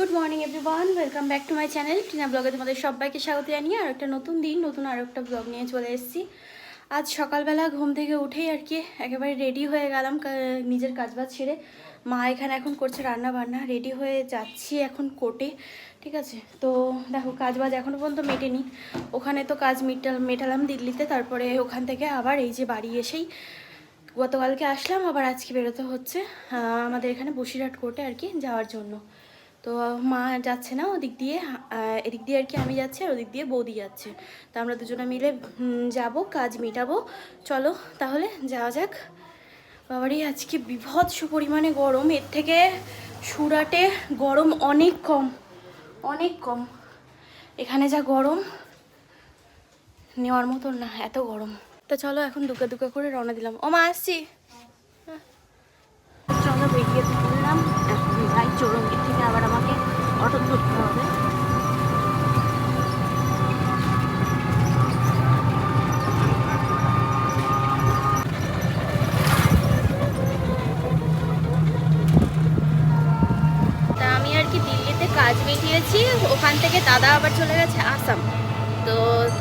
Good morning everyone welcome back to my channel Tina ব্লগে তোমাদের সবাইকে স্বাগত জানিয়ে আর একটা নতুন দিন, নতুন আর একটা ব্লগ নিয়ে চলে এসেছি। আজ সকালবেলা ঘুম থেকে উঠেই আর কি একেবারে রেডি হয়ে গেলাম নিজের কাজবাজ ছেড়ে মা এখানে এখন করছে রান্না বান্না রেডি হয়ে যাচ্ছি এখন কোর্টে ঠিক আছে? তো দেখো, কাজবাজ এখনও পর্যন্ত মেটেনি। ওখানে তো কাজ মেটাল মেটালাম দিল্লিতে, তারপরে ওখান থেকে আবার এই যে বাড়ি এসেই গতকালকে আসলাম, আবার আজকে বেরোতে হচ্ছে আমাদের এখানে বসিরহাট কোর্টে আর কি যাওয়ার জন্য। তো মা যাচ্ছে না ওদিক দিয়ে এদিক দিয়ে আর কি আমি যাচ্ছি আর ওদিক দিয়ে বৌদি যাচ্ছে। তো আমরা দুজনে মিলে যাব, কাজ মেটাবো। চলো তাহলে যাওয়া যাক। বাবারই আজকে বিভৎস পরিমাণে গরম। এর থেকে সুরাটে গরম অনেক কম অনেক কম। এখানে যা গরম, নেওয়ার মতন না, এত গরম। তো চলো এখন দুকা দুকা করে রওনা দিলাম। ও মা, আসছি। চলো বেরিয়ে চৌরঙ্গির থেকে আবার আমাকে অটো ধরতে হবে। কাজ মিটিয়েছি, ওখান থেকে দাদা আবার চলে গেছে আসাম। তো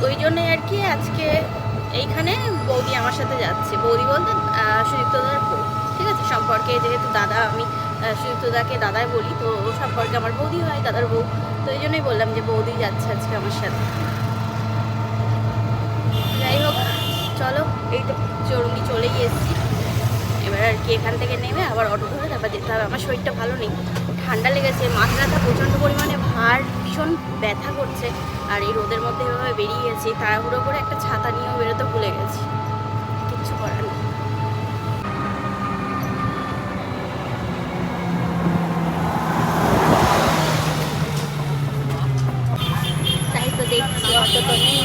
ওই জন্যই আর কি আজকে এইখানে বৌদি আমার সাথে যাচ্ছে। বৌদি বলতে বউ। ঠিক আছে? সম্পর্কে যেহেতু দাদা, আমি আহ, সুদীপ্তদাকে দাদাই বলি তো ও সম্পর্কে আমার বৌদি হয় দাদার বউ। তো এই জন্যই বললাম যে বৌদি যাচ্ছে আজকে আমার সাথে। যাই হোক চলো এই তো চরুঙ্গি চলে গিয়েছি। এবার আর কি এখান থেকে নেমে আবার অটো ধরে তারপর যেতে হবে। আমার শরীরটা ভালো নেই ঠান্ডা লেগেছে মাথা ব্যথা প্রচণ্ড পরিমাণে ভার ভীষণ ব্যথা করছে। আর এই রোদের মধ্যে এভাবে বেরিয়ে গেছি তাড়াহুড়ো করে একটা ছাতা নিয়েও বেরোতে ভুলে গেছি কিচ্ছু করার নেই তাই তো দেখছি অটো তো নেই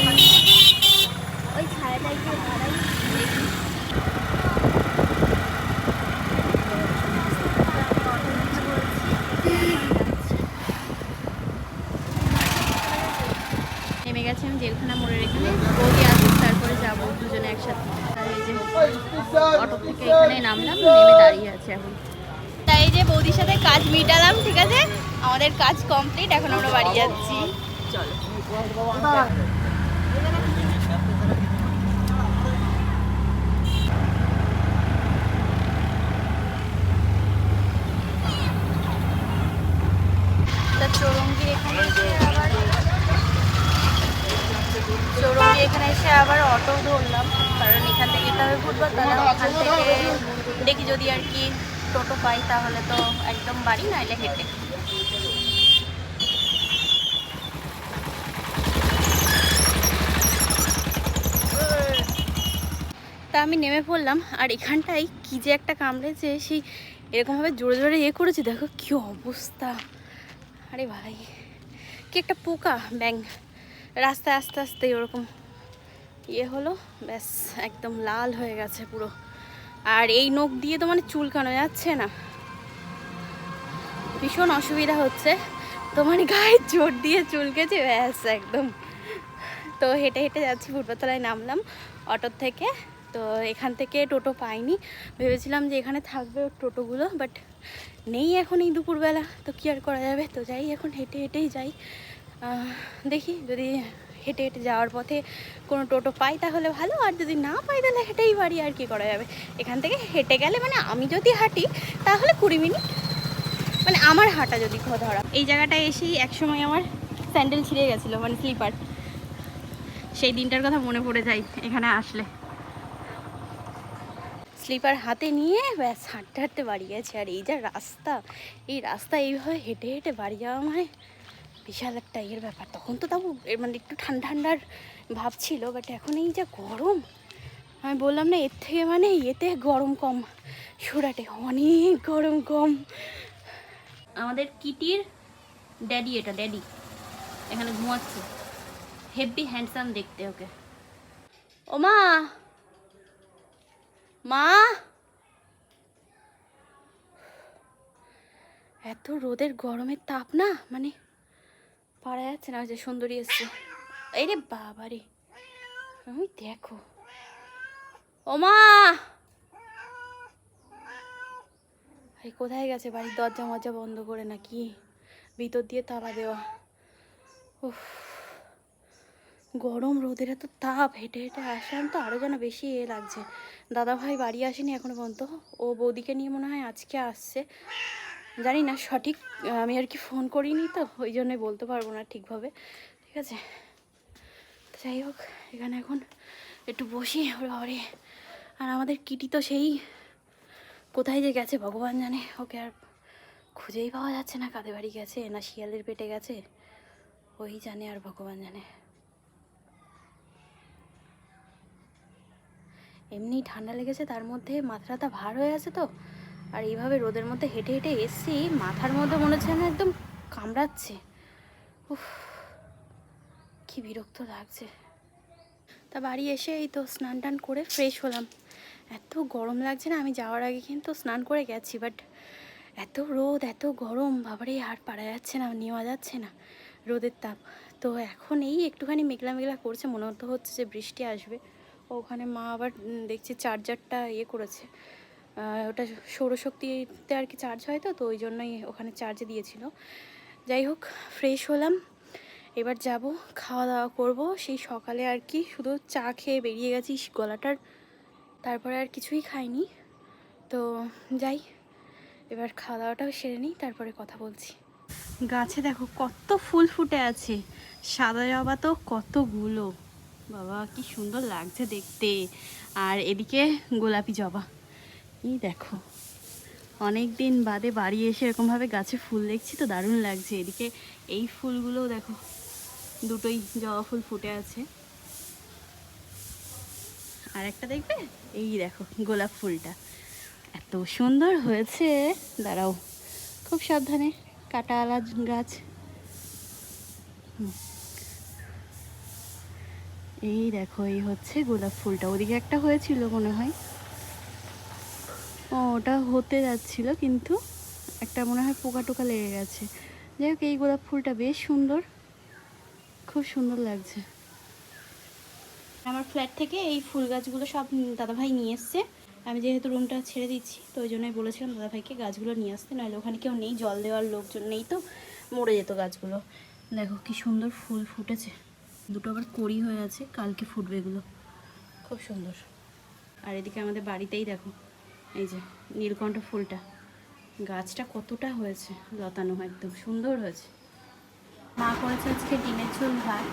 ওই ছায়াটাই গিয়ে দাঁড়াই দেখি নেমে গেছে আমি জেলখানা মোড়ের এখানে বৌদি আসুক তারপরে যাব দুজনে একসাথে আর এই যে অটো থেকে এখানে নামলাম নেমে দাঁড়িয়ে আছে এখন তাই এই যে বৌদির সাথে কাজ মিটালাম ঠিক আছে আমাদের কাজ কমপ্লিট এখন আমরা বাড়ি যাচ্ছি চলো। এখানে এসে আবার চৌরঙ্গি এখানে এসে আবার অটো ধরলাম, কারণ এখান থেকে যেতে হবে ফুটবল তাহলে ওখান থেকে দেখি যদি আর কি টোটো পাই তাহলে তো একদম বাড়ি, নাইলে হেঁটে। তা আমি নেমে পড়লাম আর এখানটায় কি যে একটা কামড়েছে সেই এরকমভাবে জোরে জোরে ইয়ে করেছে, দেখো কি অবস্থা। আরে ভাই, কি একটা পোকা, ব্যাং। রাস্তায় আস্তে আস্তে ওরকম ইয়ে হলো, ব্যাস, একদম লাল হয়ে গেছে পুরো। আর এই নখ দিয়ে তো মানে চুলকানো যাচ্ছে না। ভীষণ অসুবিধা হচ্ছে। তো মানে গায়ে জোর দিয়ে চুলকেছে, ব্যাস, একদম। তো হেঁটে হেঁটে যাচ্ছি ফুটপাতলায় নামলাম অটোর থেকে। তো এখান থেকে টোটো পাইনি। ভেবেছিলাম যে এখানে থাকবে টোটোগুলো বাট নেই এখন এই দুপুরবেলা। তো কী আর করা যাবে? তো যাই, এখন হেঁটে হেঁটেই যাই। দেখি যদি হেঁটে হেঁটে যাওয়ার পথে কোনো টোটো পাই তাহলে ভালো, আর যদি না পাই তাহলে হেঁটেই বাড়ি, আর কি করা যাবে? এখান থেকে হেঁটে গেলে মানে আমি যদি হাঁটি, তাহলে কুড়ি মিনিট। মানে আমার হাঁটা যদি ধরা। এই জায়গাটায় এসেই একসময় আমার স্যান্ডেল ছিঁড়ে গেছিল মানে স্লিপার। সেই দিনটার কথা মনে পড়ে যায় এখানে আসলে। স্লিপার হাতে নিয়ে ব্যাস হাঁটতে হাঁটতে বাড়ি গেছে। আর এই যা রাস্তা এই রাস্তা এইভাবে হেঁটে হেঁটে বাড়ি যাওয়া মানে বিশাল একটা ইয়ের ব্যাপার। তখন তো তাও এর মানে একটু ঠান্ডা ঠান্ডার ভাব ছিল বাট এখন এই যা গরম আমি বললাম না এর থেকে মানে এতে গরম কম সুরাটে অনেক গরম কম। আমাদের কিটির ড্যাডি এটা ড্যাডি। এখানে ঘুমাচ্ছে। হেভি হ্যান্ডসাম দেখতে ওকে। ও মা! এত রোদের গরমের তাপ না মানে পারা যাচ্ছে না যে সুন্দরী এসছে। এই রে বাবা রে দেখো। ও মা! কোথায় গেছে বাড়ির দরজা মজা বন্ধ করে নাকি? ভিতর দিয়ে তালা দেওয়া। উফ, গরম রোদের এত তাপ, হেঁটে হেঁটে আসলাম তো আরও যেন বেশি এ লাগছে। দাদা ভাই বাড়ি আসেনি এখনও পর্যন্ত। ও বৌদিকে নিয়ে মনে হয় আজকে আসছে। জানি না সঠিক, আমি আর কি ফোন করিনি তো, ওই জন্যই বলতে পারব না ঠিকভাবে। ঠিক আছে? যাই হোক, এখানে এখন একটু বসি, ওর ঘরে আর আমাদের কিটি তো সেই, কোথায় যে গেছে ভগবান জানে। ওকে আর খুঁজেই পাওয়া যাচ্ছে না, কাদের বাড়ি গেছে, না শিয়ালের পেটে গেছে। ওই জানে আর ভগবান জানে। এমনি ঠান্ডা লেগেছে, তার মধ্যে মাথাটা ভার হয়ে আছে তো। আর এইভাবে রোদের মধ্যে হেঁটে হেঁটে এসছি, মাথার মধ্যে মনে হচ্ছে না একদম কামড়াচ্ছে। উফ, কি বিরক্ত লাগছে। তা বাড়ি এসে এই তো স্নান টান করে ফ্রেশ হলাম। এত গরম লাগছে না, আমি যাওয়ার আগে কিন্তু স্নান করে গেছি বাট এত রোদ, এত গরম, বাবারে, আর পারা যাচ্ছে না, নেওয়া যাচ্ছে না রোদের তাপ। তো এখন এই একটুখানি মেঘলা মেঘলা করছে, মনে হতো হচ্ছে যে বৃষ্টি আসবে। ওখানে মা আবার দেখছি চার্জারটা ইয়ে করেছে। ওটা সৌরশক্তিতে আর কি চার্জ হয় তো তো ওই জন্যই ওখানে চার্জে দিয়েছিল। যাই হোক ফ্রেশ হলাম। এবার যাব খাওয়া দাওয়া করব। সেই সকালে আর কি শুধু চা খেয়ে বেরিয়ে গেছি গলাটার। তারপরে আর কিছুই খাইনি। তো যাই, এবার খাওয়া দাওয়াটাও সেরে নিই, তারপরে কথা বলছি। গাছে দেখো কত ফুল ফুটে আছে, সাদা জবা তো কতগুলো। বাবা, কি সুন্দর লাগছে দেখতে। আর এদিকে গোলাপি জবা। এই দেখো অনেক দিন বাদে বাড়ি এসে এরকমভাবে গাছে ফুল দেখছি তো দারুণ লাগছে। এদিকে এই ফুলগুলোও দেখো, দুটোই জবা ফুল ফুটে আছে। আর একটা দেখবে? এই দেখো, গোলাপ ফুলটা। এত সুন্দর হয়েছে। দাঁড়াও, খুব সাবধানে, কাটা আলা গাছ। হুম। এই দেখো, এই হচ্ছে গোলাপ ফুলটা। ওদিকে একটা হয়েছিল মনে হয়। ও, ওটা হতে যাচ্ছিল, কিন্তু একটা মনে হয় পোকা টোকা লেগে গেছে। যাই হোক, এই গোলাপ ফুলটা বেশ সুন্দর। খুব সুন্দর লাগছে। আমার ফ্ল্যাট থেকে এই ফুল গাছগুলো সব দাদাভাই নিয়ে এসছে। আমি যেহেতু রুমটা ছেড়ে দিচ্ছি, তো ওই জন্যই বলেছিলাম দাদাভাইকে গাছগুলো নিয়ে আসতে। নাহলে ওখানে কেউ নেই, জল দেওয়ার লোকজন নেই তো, মরে যেত গাছগুলো। দেখো, কি সুন্দর ফুল ফুটেছে। দুটো আবার কড়ি হয়ে আছে কালকে ফুটবে এগুলো। খুব সুন্দর। আর এদিকে আমাদের বাড়িতেই দেখো এই যে নীলকণ্ঠ ফুলটা। গাছটা কতটা হয়েছে লতানো একদম সুন্দর হয়েছে। মা করেছে আজকে ডিমের ঝোল ভাত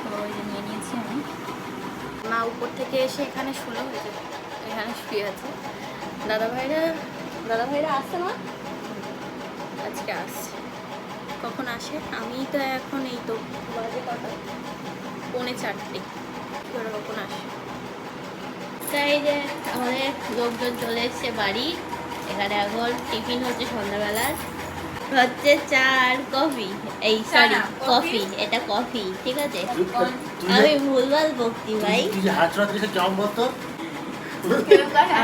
তো ওই যে নিয়ে নিয়েছি আমি। মা উপর থেকে এসে এখানে শুলো হয়েছে এখানে শুয়ে আছে। দাদা ভাইরা দাদা ভাইরা আসছে না আজকে আসছে। কখন আসে? আমি তো এখন এই তো বাজে কটা? পৌনে চারটে। ওরা কখন আসে? তাই যে আমাদের লোকজন চলে এসছে বাড়ি। এখানে এখন টিফিন হচ্ছে সন্ধ্যাবেলার হচ্ছে চা আর কফি। এই সরি কফি। এটা কফি ঠিক আছে? আমি ভুলভাল বকতি ভাই।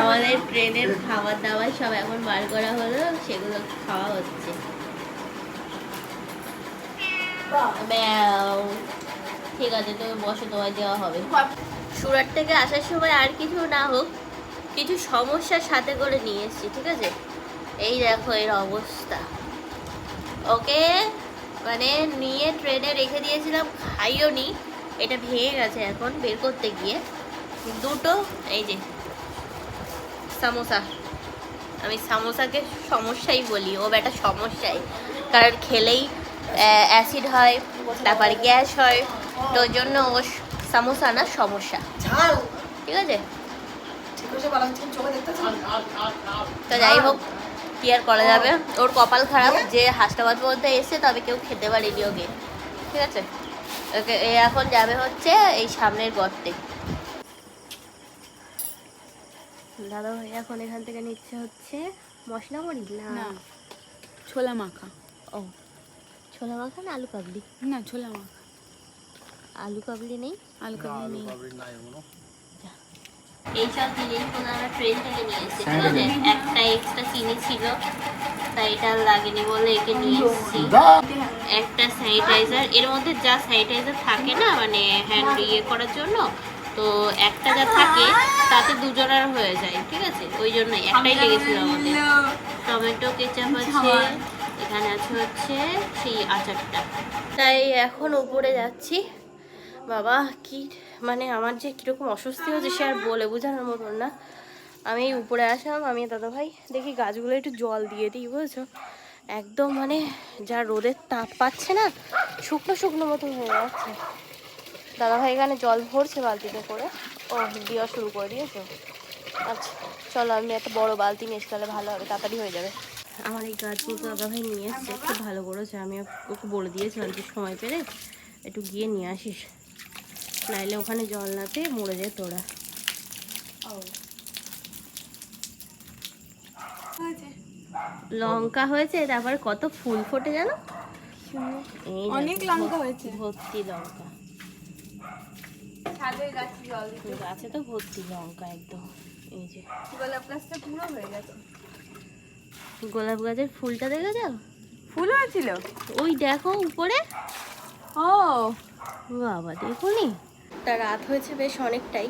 আমাদের ট্রেনের খাবার দাবার সব এখন বার করা হলো সেগুলো খাওয়া হচ্ছে। ঠিক আছে, তুমি বসো, তোমায় দেওয়া হবে। সুরাট থেকে আসার সময় আর কিছু না হোক, কিছু সমস্যার সাথে করে নিয়ে এসেছি, ঠিক আছে? এই দেখো, এর অবস্থা। ওকে মানে নিয়ে ট্রেনে রেখে দিয়েছিলাম, খাইও নি। এটা ভেঙে গেছে এখন, বের করতে গিয়ে। দুটো, এই যে, সামোসা। আমি সামোসাকে সমস্যাই বলি, ও বেটা সমস্যাই। কারণ খেলেই অ্যাসিড হয় তারপর গ্যাস হয় তো ওই জন্য ও সামোসা না সমস্যা ঠিক আছে? ঠিক আছে বলা হচ্ছে চোখে দেখতে তো যাই হোক কি আর করা যাবে? ওর কপাল খারাপ যে হাসনাবাদ বলতে এসে তবে কেউ খেতে পারেনি ওকে। ঠিক আছে? ওকে এ এখন যাবে হচ্ছে এই সামনের গর্তে। দাদা ভাই এখন এখান থেকে নিচ্ছে হচ্ছে মশলা মরিচ না। না ছোলা মাখা। ও। ছোলা মাখা না আলু কাবলি না ছোলা মাখা। আলু কাবলি নেই? আলু কাবলি নেই। এইসব জিনিসগুলো আমরা ট্রেন থেকে নিয়ে এসেছি ঠিক আছে? একটা এক্সট্রা চিনি ছিল তাই এটা আর লাগেনি বলে একে নিয়ে এসেছি। একটা স্যানিটাইজার এর মধ্যে যা স্যানিটাইজার থাকে না মানে হ্যান্ড ইয়ে করার জন্য তো একটা যা থাকে তাতে দুজনের হয়ে যায় ঠিক আছে? ওই জন্যই একটাই লেগেছিল আমাদের। টমেটো কেচাপ আছে এখানে আছে হচ্ছে সেই আচারটা। তাই এখন উপরে যাচ্ছি। বাবা, কি মানে আমার যে কীরকম অস্বস্তি হচ্ছে সে আর বলে বোঝানোর মতন না। আমি উপরে আসলাম, আমি দাদা ভাই দেখি গাছগুলো একটু জল দিয়ে দিই, বুঝেছ? একদম মানে যা রোদের তাপ পাচ্ছে না, শুকনো শুকনো মতন হয়ে যাচ্ছে। দাদা ভাই এখানে জল ভরছে বালতিতে করে। ও, দেওয়া শুরু করে দিয়েছ। আচ্ছা চলো আমি একটা বড় বালতি নিয়ে এসে তাহলে ভালো হবে, তাড়াতাড়ি হয়ে যাবে। আমার এই গাছগুলো তো দাদা ভাই নিয়ে এসছে খুব ভালো করেছে আমি ওকে বলে দিয়েছিলাম যে সময় পেলে একটু গিয়ে নিয়ে আসিস। নাইলে ওখানে জল না পেয়ে মরে যায় তোরা। লঙ্কা হয়েছে তারপরে কত ফুল ফোটে জানো? অনেক লঙ্কা হয়েছে। ভর্তি লঙ্কা। গাছে গাছে তো ভর্তি লঙ্কা একদম এই যে। গোলাপ গাছটা পুরো হয়ে গেছে। গোলাপ গাছের ফুলটা দেখে যাও ফুল হয়েছিল ওই দেখো উপরে। ও। বাবা দেখুনি। তা রাত হয়েছে বেশ অনেকটাই।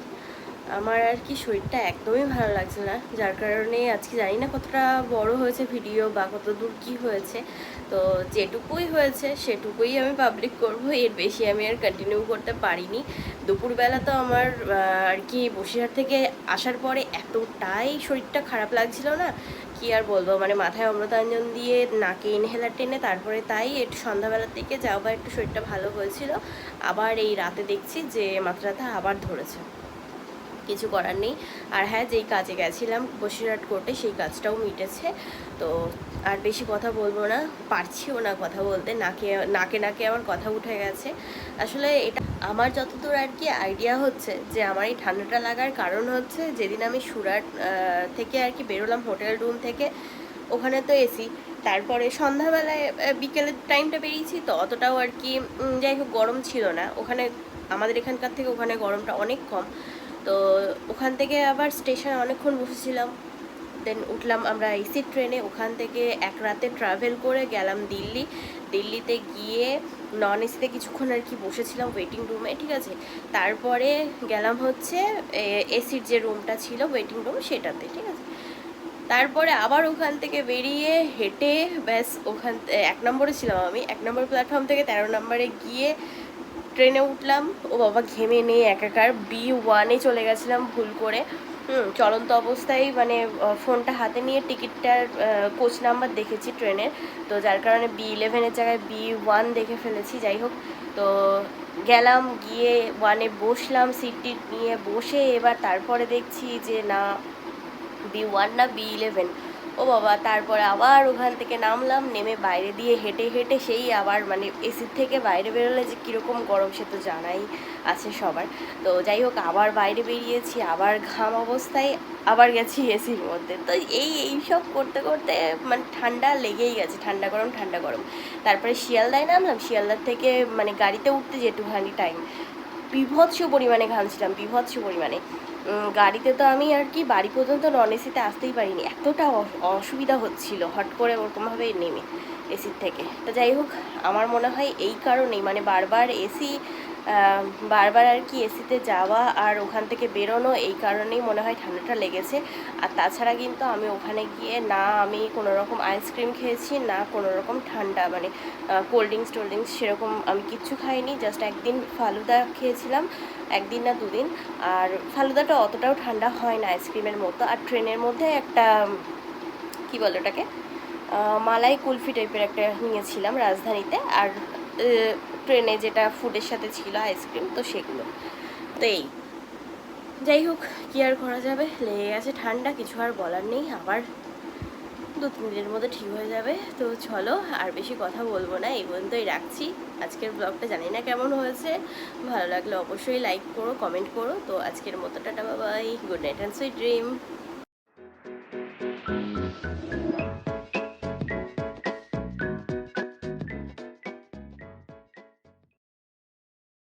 আমার আর কি শরীরটা একদমই ভালো লাগছে না যার কারণে আজকে জানি না কতটা বড় হয়েছে ভিডিও বা কত দূর কী হয়েছে। তো যেটুকুই হয়েছে সেটুকুই আমি পাবলিক করব এর বেশি আমি আর কন্টিনিউ করতে পারিনি। দুপুরবেলা তো আমার আর কি বসিরহাট থেকে আসার পরে এতটাই শরীরটা খারাপ লাগছিল না, কি আর বলব? মানে মাথায় অমৃতাঞ্জন দিয়ে নাকে ইনহেলার টেনে তারপরে তাই একটু সন্ধ্যাবেলার দিকে যাও বা একটু শরীরটা ভালো হয়েছিল। আবার এই রাতে দেখছি যে ব্যথা আবার ধরেছে। কিছু করার নেই। আর হ্যাঁ যেই কাজে গেছিলাম বসিরহাট কোর্টে সেই কাজটাও মিটেছে। তো আর বেশি কথা বলব না, পারছিও না কথা বলতে, নাকে নাকে নাকে আমার কথা উঠে গেছে। আসলে এটা আমার যতদূর আর কি আইডিয়া হচ্ছে যে আমার এই ঠান্ডাটা লাগার কারণ হচ্ছে যেদিন আমি সুরাট থেকে আর কি বেরোলাম হোটেল রুম থেকে, ওখানে তো এসি তারপরে সন্ধ্যাবেলায় বিকেলের টাইমটা বেরিয়েছি তো অতটাও আর কি যাই হোক গরম ছিল না। ওখানে, আমাদের এখানকার থেকে ওখানে গরমটা অনেক কম। তো ওখান থেকে আবার স্টেশনে অনেকক্ষণ বসেছিলাম। দেন উঠলাম আমরা এসি ট্রেনে, ওখান থেকে এক রাতে ট্রাভেল করে গেলাম দিল্লি। দিল্লিতে গিয়ে নন এসিতে কিছুক্ষণ আর কি বসেছিলাম ওয়েটিং রুমে ঠিক আছে? তারপরে গেলাম হচ্ছে এসির যে রুমটা ছিল ওয়েটিং রুম সেটাতে, ঠিক আছে? তারপরে আবার ওখান থেকে বেরিয়ে হেঁটে ব্যাস ওখান এক নম্বরে ছিলাম আমি। এক নম্বর প্ল্যাটফর্ম থেকে তেরো নম্বরে গিয়ে ট্রেনে উঠলাম। ও বাবা, ঘেমে নিয়ে একাকার। বি ওয়ানে চলে গেছিলাম ভুল করে। হুম, চলন্ত অবস্থায় মানে ফোনটা হাতে নিয়ে টিকিটটার কোচ নাম্বার দেখেছি ট্রেনের। তো যার কারণে বি ইলেভেনের জায়গায় বি ওয়ান দেখে ফেলেছি, যাই হোক। তো গেলাম, গিয়ে ওয়ানে বসলাম সিটটি নিয়ে বসে এবার তারপরে দেখছি যে, না বি ওয়ান না বি ইলেভেন ও বাবা, তারপরে আবার ওখান থেকে নামলাম, নেমে বাইরে দিয়ে হেঁটে হেঁটে সেই আবার মানে এসির থেকে বাইরে বেরোলে যে কীরকম গরম সে তো জানাই আছে সবার। তো যাই হোক, আবার বাইরে বেরিয়েছি, আবার ঘাম অবস্থায় আবার গেছি এসির মধ্যে। তো এই এই সব করতে করতে মানে ঠান্ডা লেগেই গেছে, ঠান্ডা গরম ঠান্ডা গরম। তারপরে শিয়ালদায় নামলাম, শিয়ালদার থেকে মানে গাড়িতে উঠতে যেটুখানি টাইম বিভৎস পরিমাণে ঘামছিলাম বিভৎস পরিমাণে। গাড়িতে তো আমি আর কি বাড়ি পর্যন্ত নন এসিতে আসতেই পারিনি। এতটা অসুবিধা হচ্ছিল হট করে ওরকমভাবে নেমে এসির থেকে। তো যাই হোক, আমার মনে হয় এই কারণেই মানে বারবার এসি বারবার আর কি এসিতে যাওয়া আর ওখান থেকে বেরোনো, এই কারণেই মনে হয় ঠান্ডাটা লেগেছে। আর তাছাড়া কিন্তু আমি ওখানে গিয়ে না আমি কোনো রকম আইসক্রিম খেয়েছি, না কোনো রকম ঠান্ডা মানে কোল্ড ড্রিঙ্কস টোল্ড ড্রিঙ্কস সেরকম আমি কিচ্ছু খাইনি জাস্ট একদিন ফালুদা খেয়েছিলাম, একদিন না দুদিন। আর ফালুদাটা অতটাও ঠান্ডা হয় না আইসক্রিমের মতো। আর ট্রেনের মধ্যে একটা, কি বলে ওটাকে মালাই কুলফি টাইপের একটা নিয়েছিলাম রাজধানীতে। আর ট্রেনে যেটা ফুডের সাথে ছিল আইসক্রিম তো সেগুলো। তো এই। যাই হোক, কি আর করা যাবে? লেগে গেছে ঠান্ডা, কিছু আর বলার নেই। আবার দু, তিন দিনের মধ্যে ঠিক হয়ে যাবে। তো চলো, আর বেশি কথা বলব না, এই পর্যন্তই রাখছি। আজকের ব্লগটা জানি না কেমন হয়েছে। ভালো লাগলে অবশ্যই লাইক করো কমেন্ট করো। তো আজকের মতো টাটা বাবাই good night and sweet dream